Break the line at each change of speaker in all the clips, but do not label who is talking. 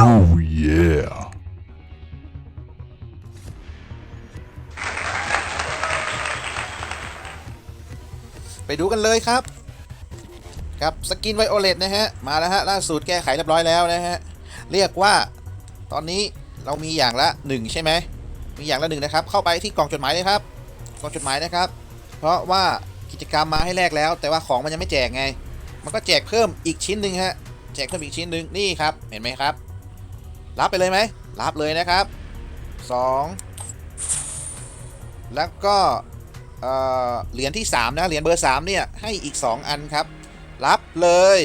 Oh yeah.
ไปดูกันเลยครับ กับสกินไวโอเลตนะฮะ มาแล้วฮะ ล่าสุดแก้ไขเรียบร้อยแล้วนะฮะ เรียกว่าตอนนี้เรามีอย่างละ 1 ใช่ไหม มีอย่างละหนึ่งนะครับ เข้าไปที่กล่องจดหมายเลยครับ กล่องจดหมายนะครับ เพราะว่ากิจกรรมมาให้แลกแล้ว แต่ว่าของมันยังไม่แจกไง มันก็แจกเพิ่มอีกชิ้นหนึ่งฮะ แจกเพิ่มอีกชิ้นหนึ่งนี่ครับ เห็นไหมครับ รับไปเลยไหมรับเลยนะครับ 2 แล้วก็เหรียญที่ 3 นะ เหรียญเบอร์ 3 เนี่ย ให้อีก 2 อันครับ รับเลย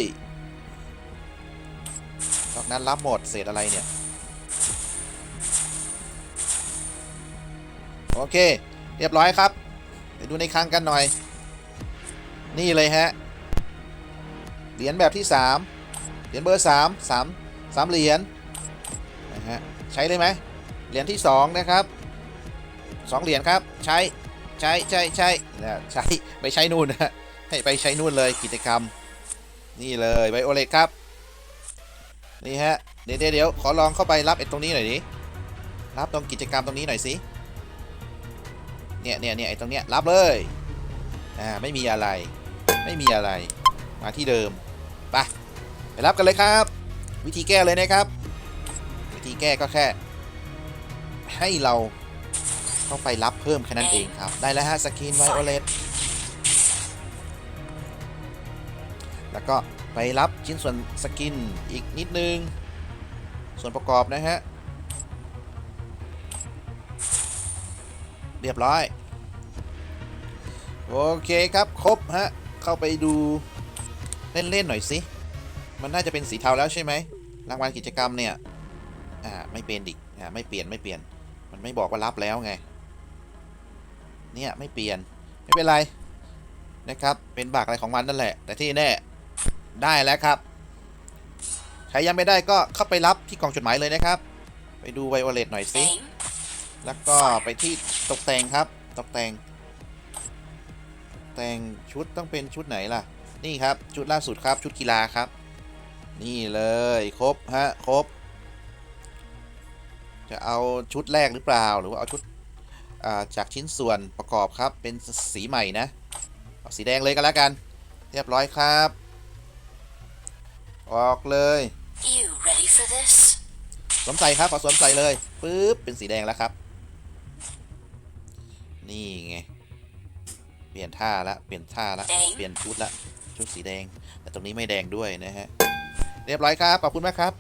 นอกนั้นรับหมดเศษอะไรเนี่ย โอเค เรียบร้อยครับไปดูในคลังกันหน่อย นี่เลยฮะ เหรียญแบบที่ 3 เหรียญเบอร์ 3 3 3เหรียญ นะฮะใช้เลยไหมเหรียญที่ 2 นะครับ2เหรียญครับใช้ใช้ใช้ใช้นะใช้ไปใช้นู่นนะให้ไปใช้นู่นเลยกิจกรรม นี่เลยไวโอเลตครับนี่ฮะเดี๋ยวเดี๋ยวขอลองเข้าไปรับไอ้ตรงนี้หน่อยดิรับตรงกิจกรรมตรงนี้หน่อยสิเนี่ยเนี่ยเนี่ยไอ้ตรงเนี้ยรับเลยอ่าไม่มีอะไรไม่มีอะไรมาที่เดิมไปไปรับกันเลยครับ วิธีแก้เลยนะครับ ธีแก้ก็แค่ ให้เราเข้าไปรับเพิ่มแค่นั้นเองครับ ได้แล้วฮะสกินไวโอเลตแล้วก็ไปรับชิ้นส่วนสกินอีกนิดนึง ส่วนประกอบนะฮะ เรียบร้อย โอเคครับ ครบฮะ เข้าไปดูเล่น ๆ หน่อยสิ มันน่าจะเป็นสีเทาแล้วใช่ไหมรางวัลกิจกรรมเนี่ย อ่าไม่เป็นดิอ่าไม่เปลี่ยนไม่เปลี่ยน มันไม่บอกว่ารับแล้วไง เนี่ยไม่เปลี่ยนไม่เป็นไรนะครับ เป็นบากอะไรของมันนั่นแหละ แต่ที่แน่ได้แล้วครับ ใครยังไม่ได้ก็เข้าไปรับที่กล่องจดหมายเลยนะครับ ไปดูไวโอเลตหน่อยสิ แล้วก็ไปที่ตกแต่งครับ ตกแต่ง แต่งชุดต้องเป็นชุดไหนล่ะ นี่ครับ ชุดล่าสุดครับ ชุดกีฬาครับ นี่เลย ครบ ฮะ ครบ จะเอาชุดแรกหรือเปล่า หรือว่าเอาชุดอ่าจากชิ้นส่วนประกอบครับ เป็นสีใหม่นะเอาสีแดงเลยก็แล้วกัน เรียบร้อยครับ ออกเลย
You ready for this?
สวมใส่ครับขอสวมใส่เลยปึ๊บเป็นสีแดงแล้วครับ นี่ไงเปลี่ยนท่าละเปลี่ยนท่าละ
แดง
เปลี่ยนชุดละชุดสีแดง แต่ตรงนี้ไม่แดงด้วยนะฮะ เรียบร้อยครับขอบคุณมากครับ